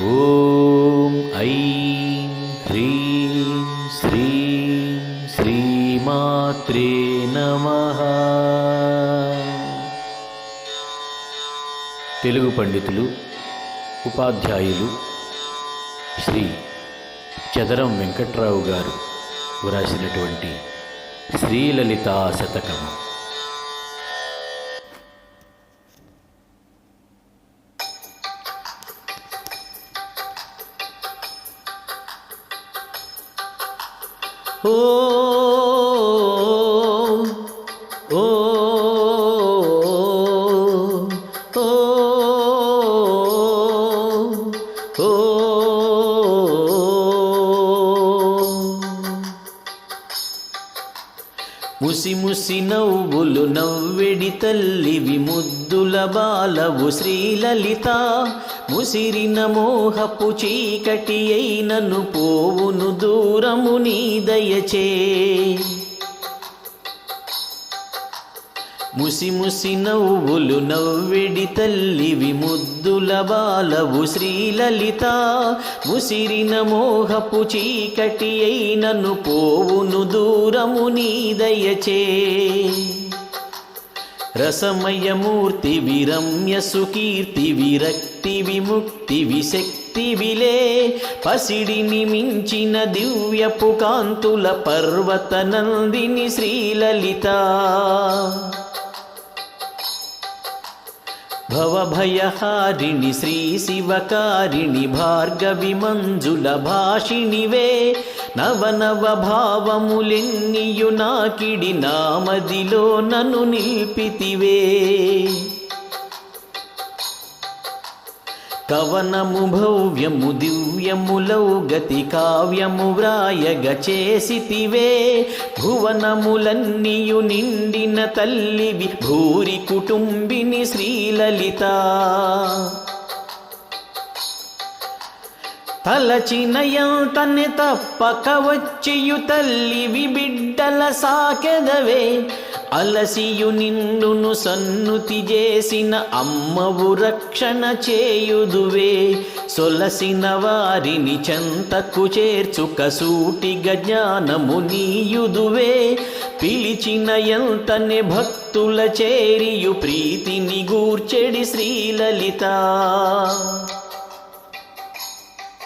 ॐ ऐं ह्रीं श्रीं श्रीमात्रे నమః తెలుగు పండితులు ఉపాధ్యాయులు శ్రీ చదరం వెంకట్రావు గారు వ్రాసినటువంటి శ్రీలలితా శతకము ও ও ও ও ముసి ముసి నవ్వులు నవ్వెడి తల్లివి ముద్దుల బాలవు శ్రీలలిత. ముసిరిన మోహపు చీకటి అయినను పోవును దూరము నీ దయచే. ముసి ముసి నవ్వులు నవ్విడి తల్లివి ముద్దుల బాలవు శ్రీలలిత. ముసిరిన మోహపు చీకటి అయినను పోవును దూరము నీ దయచే. రసమయమూర్తి విరమ్య సుకీర్తి విరక్తి విముక్తి విశక్తి విలే పసిడిని మించిన దివ్యపు కాంతుల పర్వత నందిని శ్రీలలిత. భవభయహారిణి శ్రీ శివకారిణి భార్గవి మంజుల భాషిణివే నవనవ భావములెన్నియు నాకిడి నామదిలో నను నిల్పితివే కవనము భవ్యము దివ్యములౌ గతి కావ్యము వ్రాయగ చేసితివే. భువనములన్నీయు నిండిన తల్లివి భూరి కుటుంబిని శ్రీలలిత. తలచినయంతని తప్పక వచ్చియు తల్లివి బిడ్డల సాకెదవే. అలసియు నిన్నును సన్నుతి చేసిన అమ్మవు రక్షణ చేయుదువే. సొలసిన వారిని చెంతకు చేర్చుక సూటిగా జ్ఞానము నీయుదువే. పిలిచిన ఎంతనే భక్తుల చేరియు ప్రీతిని గూర్చెడి శ్రీలలిత.